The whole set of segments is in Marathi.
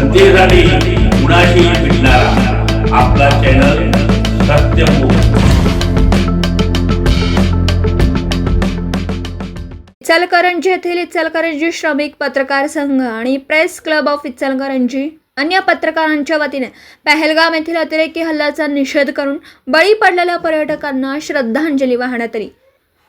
जनतेसाठी कुणाशी भेटणारा. आपला चॅनल इचलकरंजी येथील इचलकरंजी श्रमिक पत्रकार संघ आणि प्रेस क्लब ऑफ इचलकरंजी अन्य पत्रकारांच्या वतीने पहलगाम येथील अतिरेकी हल्ल्याचा निषेध करून बळी पडलेल्या पर्यटकांना श्रद्धांजली वाहण्यात आली.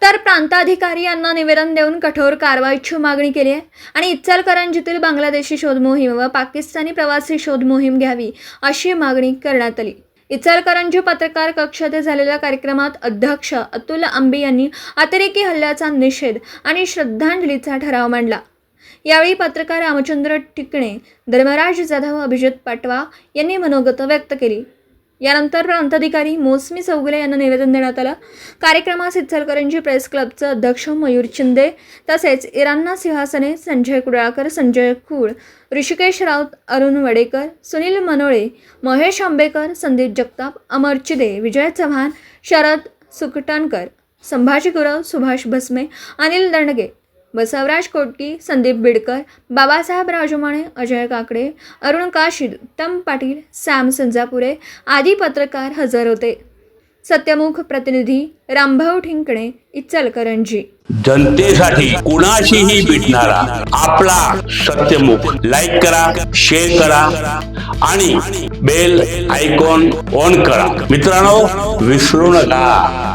तर प्रांताधिकारी यांना निवेदन देऊन कठोर कारवाईची मागणी केली आहे. आणि इचलकरंजीतील बांगलादेशी शोध मोहीम व पाकिस्तानी प्रवासी शोध मोहीम घ्यावी अशी मागणी करण्यात आली. इचलकरंजी पत्रकार कक्ष झालेल्या कार्यक्रमात अध्यक्ष अतुल आंबे यांनी अतिरेकी हल्ल्याचा निषेध आणि श्रद्धांजलीचा ठराव मांडला. यावेळी पत्रकार रामचंद्र टिकणे धर्मराज जाधव अभिजित पाटवा यांनी मनोगत व्यक्त केली. यानंतर प्रांताधिकारी मोसमी चौगुले यांना निवेदन देण्यात आलं. कार्यक्रमास इचलकरंजी प्रेस क्लबचं अध्यक्ष मयूर चिंदे तसेच इरान्ना सिंहासने संजय कुडाळकर संजय कुळ ऋषिकेश राऊत अरुण वडेकर सुनील मनोळे महेश आंबेकर संदीप जगताप अमर चिदे विजय चव्हाण शरद सुकटणकर संभाजी गुरव सुभाष भस्मे अनिल दंडगे बसवराज कोटकी संदीप बिडकर बाबासाहेब राजमाने अजय काकडे अरुण काशीद उत्तम पाटील सॅम संजापुरे आदी पत्रकार हजर होते. सत्यमुख प्रतिनिधी रामभाऊ ठिंकणे इचलकरंजी. जनतेसाठी कुणाशीही भेटणारा आपला सत्यमुख लाईक करा शेअर करा आणि बेल आयकॉन ऑन करा. मित्रांनो विसरू नका.